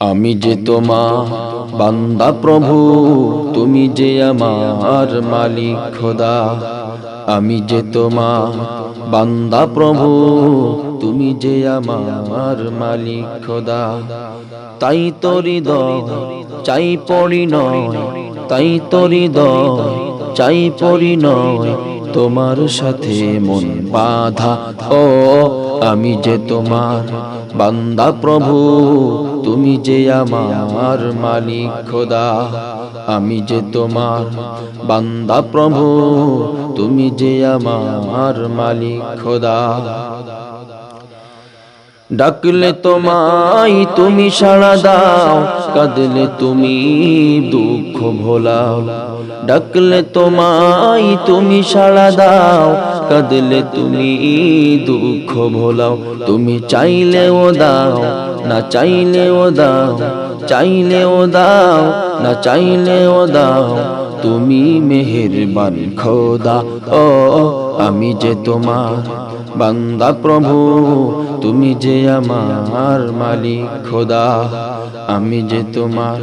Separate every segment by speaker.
Speaker 1: আমি যে তোমার বান্দা প্রভু, তুমি যে আমার মালিক খোদা। আমি যে তোমার বান্দা প্রভু, তুমি যে আমার মালিক খোদা। তাই তরি দ চাই পড়ি নয় তাই তরি দ চাই পড়ি নয় তোমার সাথে মন বাধা। ও, আমি যে তোমার বান্দা প্রভু তুমি যে আমার মালিক খোদা, আমি যে তোমার বান্দা প্রভু, তুমি যে আমার মালিক খোদা। ডাকলে তোমায় তুমি সাড়া দাও, কাঁদলে তুমি দুঃখ ভোলাও। ডাকলে তোমায় তুমি সাড়া দাও, কাঁদলে তুমি দুঃখ ভোলাও। তুমি চাইলেও দাও না চাইলেও দাও চাইলেও দাও, না চাইলেও দাও, তুমি মেহেরবান খোদা, ও, আমি যে তোমার বান্দা প্রভু, তুমি যে আমার মালিক খোদা, আমি যে তোমার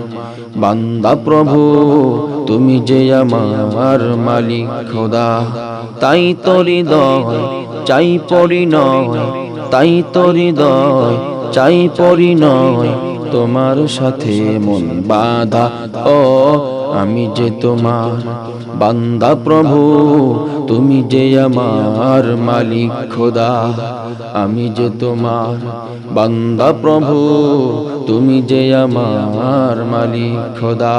Speaker 1: বান্দা প্রভু, তুমি যে আমার মালিক খোদা। তাই তরি দয় চাই পড়ি নয় তাই তরি দয় চাই পড়ি নয় তোমার সাথে মন বাধা। ও, আমি যে তোমার বান্দা প্রভু, তুমি যে আমার মালিক খোদা। আমি যে তোমার বান্দা প্রভু, তুমি যে আমার মালিক খোদা।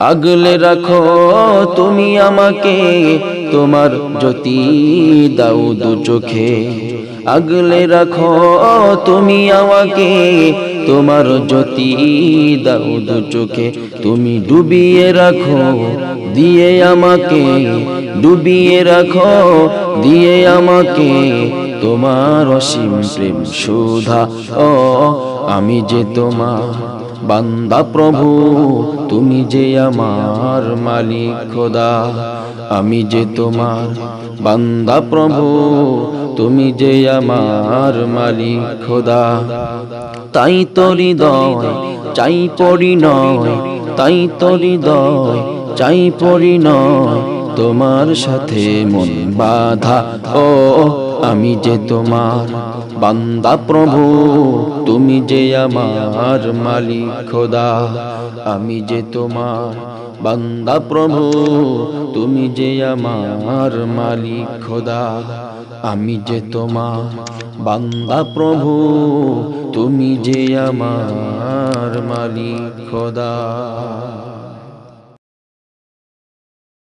Speaker 1: আগলে রাখো তুমি আমাকে তোমার জ্যোতি দাও দু চোখে। আগলে রাখো তুমি আমাকে, তোমার জ্যোতি দাও দু চোখে। তুমি ডুবিয়ে রাখো, দিয়ে আমাকে, ডুবিয়ে রাখো, দিয়ে আমাকে। তোমার অসীম প্রেম সুধা, ও, আমি যে তোমার বান্দা প্রভু, তুমি যে আমার মালিক, খোদা। আমি যে তোমার বান্দা প্রভু, তুমি যে আমার মালিক, খোদা। তাই তরি দয় চাই পড়ি নয় তাই তরি দয় চাই পড়ি নয় তোমার সাথে মন বাধা। ও, আমি যে তোমার বান্দা প্রভু, তুমি যে আমার মালিক খোদা। আমি যে তোমার বান্দা প্রভু, তুমি যে আমার মালিক খোদা। আমি যে তোমার বান্দা প্রভু, তুমি যে আমার মালিক খোদা।